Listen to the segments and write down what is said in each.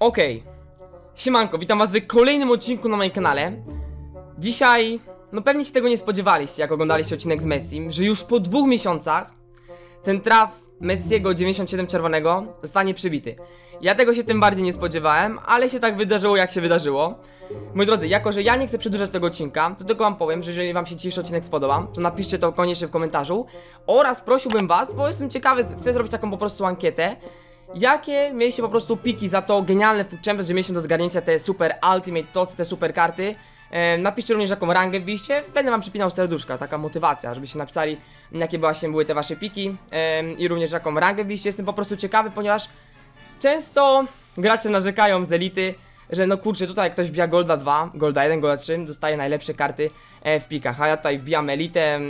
Okej. Siemanko, witam was w kolejnym odcinku na moim kanale. Dzisiaj, no pewnie się tego nie spodziewaliście, jak oglądaliście odcinek z Messim, że już po dwóch miesiącach ten traf Messiego 97 czerwonego zostanie przybity. Ja tego się tym bardziej nie spodziewałem, ale się tak wydarzyło, jak się wydarzyło. Moi drodzy, jako że ja nie chcę przedłużać tego odcinka, to tylko wam powiem, że jeżeli wam się dzisiejszy odcinek spodoba, to napiszcie to koniecznie w komentarzu. Oraz prosiłbym was, bo jestem ciekawy, chcę zrobić taką po prostu ankietę, Jakie mieliście po prostu piki za to genialne Food Champions, że mieliśmy do zgarnięcia te super Ultimate Tots, te super karty? E, napiszcie również jaką rangę wbiliście, będę wam przypinał serduszka, taka motywacja, żebyście napisali jakie właśnie były te wasze piki e, i również jaką rangę wbiliście. Jestem po prostu ciekawy, ponieważ często gracze narzekają z elity, że no kurczę, tutaj ktoś wbija Golda 2, Golda 1, Golda 3, dostaje najlepsze karty e, w pikach, a ja tutaj wbijam elitę,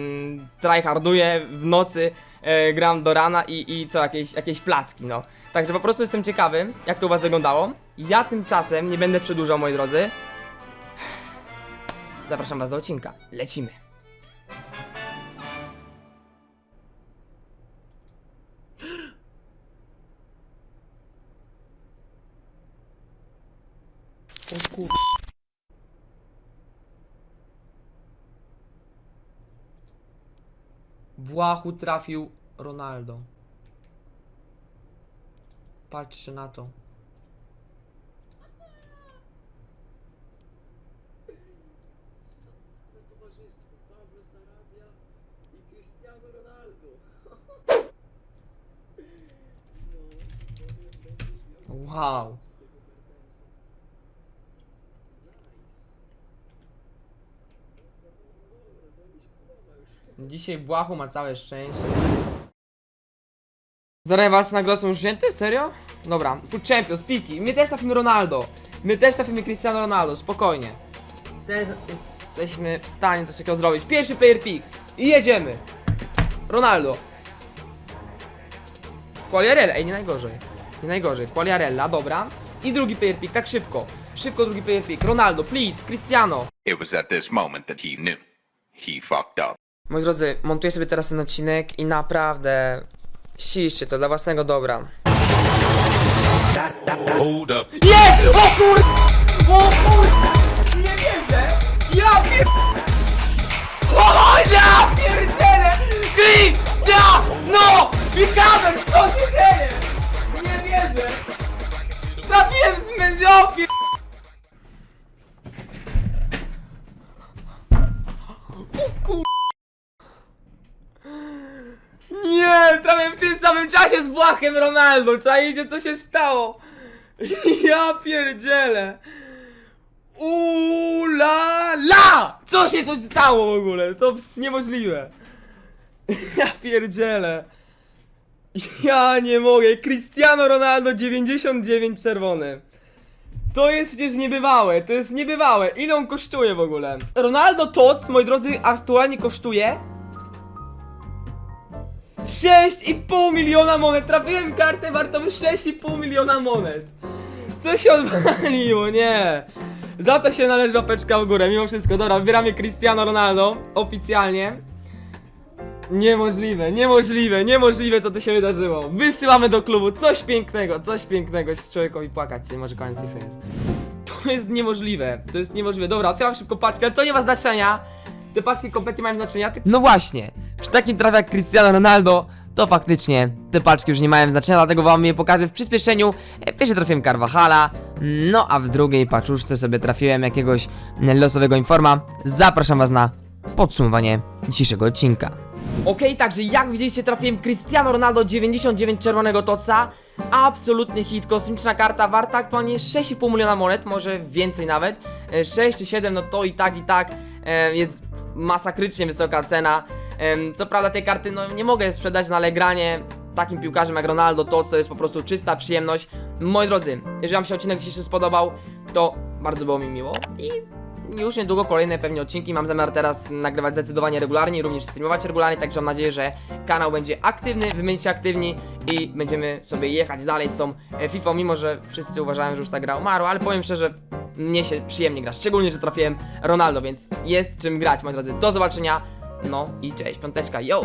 tryharduję w nocy, e, gram do rana i, i co, jakieś, jakieś placki, no. Także po prostu jestem ciekawy, jak to u was wyglądało. Ja tymczasem nie będę przedłużał, moi drodzy. Zapraszam was do odcinka. Lecimy. O. Błahu trafił Ronaldo. Patrzcie na to. towarzystwo Pablo Sarabia i Cristiano Ronaldo. No, powiem, będziesz miał Wow. z tego Mertensa. Nice. Dobra, daj mi się podoba już. Dzisiaj Błahu ma całe szczęście. Zaraz was na głos są już wzięte? Serio? Dobra, Food Champions, piki. My też trafimy Ronaldo. My też trafimy Cristiano Ronaldo, spokojnie. Też jesteśmy w stanie coś takiego zrobić. Pierwszy player pick. I jedziemy. Ronaldo. Qualiarella, ej, nie najgorzej. Nie najgorzej. Qualiarella, dobra. I drugi player pick, tak szybko. Szybko drugi player pick. Ronaldo, please, Cristiano. It was at this moment that he knew. He fucked up. Moi drodzy, montuję sobie teraz ten odcinek i naprawdę ściście to dla własnego dobra. Hold up. Jest! O kur... O kur... Nie wierzę! Ja pier... O ja tym samym czasie z Błachem Ronaldo. Czajcie, co się stało? Ja pierdzielę. Ula la! Co się tu stało w ogóle? To niemożliwe. Ja pierdzielę. Ja nie mogę. Cristiano Ronaldo 99 czerwony. To jest przecież niebywałe, to jest niebywałe. Ile on kosztuje w ogóle? Ronaldo Tots, moi drodzy, aktualnie kosztuje 6,5 miliona monet! Trafiłem kartę wartą 6,5 miliona monet! Co się odwaliło? Nie! Za to się należy opeczka w górę, mimo wszystko. Dobra, wybieramy Cristiano Ronaldo oficjalnie. Niemożliwe, niemożliwe, niemożliwe co tu się wydarzyło. Wysyłamy do klubu coś pięknego, coś pięknego. Człowiekowi płakać sobie, może koniec FIFA jest. To jest niemożliwe, to jest niemożliwe. Dobra, otwieram szybko paczkę, ale to nie ma znaczenia. Te paczki kompletnie mają znaczenia. Ty... No właśnie, przy takim trafie jak Cristiano Ronaldo, to faktycznie te paczki już nie mają znaczenia, dlatego wam je pokażę w przyspieszeniu. E, W pierwszej trafiłem Carvajala, no a w drugiej paczuszce sobie trafiłem jakiegoś losowego informa. Zapraszam was na podsumowanie dzisiejszego odcinka. Okej, także jak widzieliście trafiłem Cristiano Ronaldo 99 czerwonego toca Absolutny hit, kosmiczna karta warta aktualnie 6,5 miliona monet, może więcej nawet E, 6 czy 7 no to i tak i tak e, jest masakrycznie wysoka cena Co prawda tej karty no nie mogę sprzedać na Legranie takim piłkarzem jak Ronaldo, to co jest po prostu czysta przyjemność Moi drodzy, jeżeli wam się odcinek dzisiejszy spodobał, to bardzo było mi miło i już niedługo kolejne pewnie odcinki. Mam zamiar teraz nagrywać zdecydowanie regularnie, również streamować regularnie, także mam nadzieję, że kanał będzie aktywny, wy będziecie aktywni i będziemy sobie jechać dalej z tą e, FIFA, mimo że wszyscy uważają, że już ta gra umarła, ale powiem szczerze, mnie się przyjemnie gra, szczególnie, że trafiłem Ronaldo, więc jest czym grać, moi drodzy. Do zobaczenia, no i cześć, piąteczka, yo!